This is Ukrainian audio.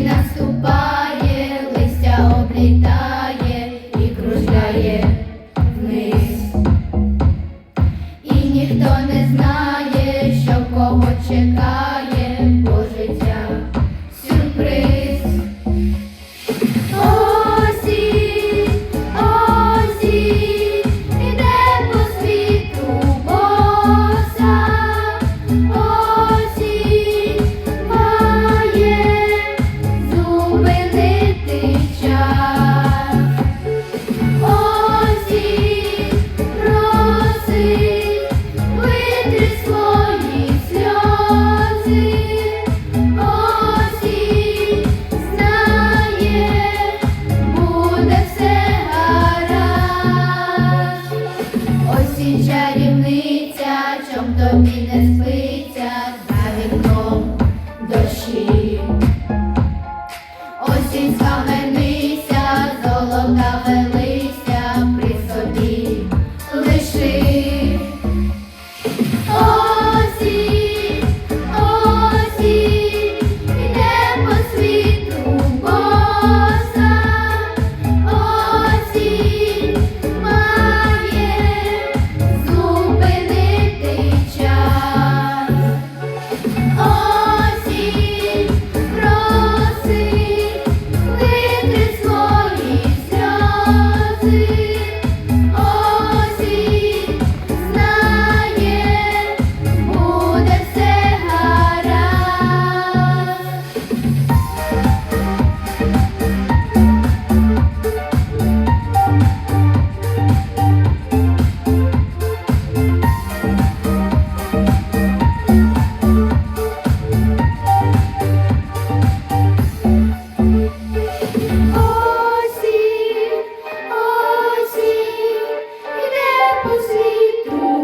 наступає, листя облітає і кружляє вниз. І ніхто не знає, що кого чекає. не спиться за дощі, осінь скаменний. e